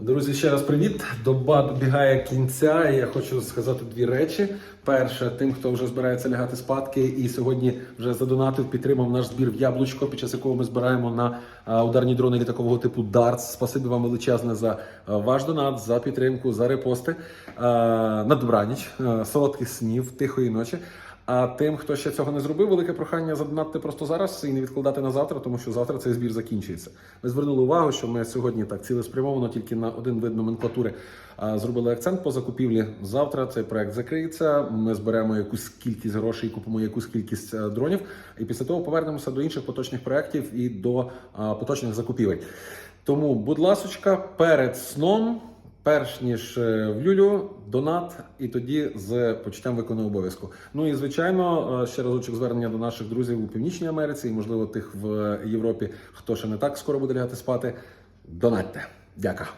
Друзі, ще раз привіт. Доба добігає кінця. І я хочу сказати дві речі. Перше, тим, хто вже збирається лягати спадки, і сьогодні вже задонатив, підтримав наш збір в яблучко, під час якого ми збираємо на ударні дрони літакового типу DARTS. Спасибі вам величезне за ваш донат, за підтримку, за репости. На добраніч, солодких снів, тихої ночі. А тим, хто ще цього не зробив, велике прохання задонатити просто зараз і не відкладати на завтра, тому що завтра цей збір закінчується. Ми звернули увагу, що ми сьогодні так цілеспрямовано тільки на один вид номенклатури зробили акцент по закупівлі. Завтра цей проект закриється. Ми зберемо якусь кількість грошей, купимо якусь кількість дронів, і після того повернемося до інших поточних проєктів і до поточних закупівель. Тому, будь ласочка, перед сном. Перш ніж е, в люлю, донат, і тоді з почуттям виконаного обов'язку. Ну і звичайно, е, ще разочок звернення до наших друзів у Північній Америці і, можливо, тих в Європі, хто ще не так скоро буде лягати спати. Донатьте. Дяка.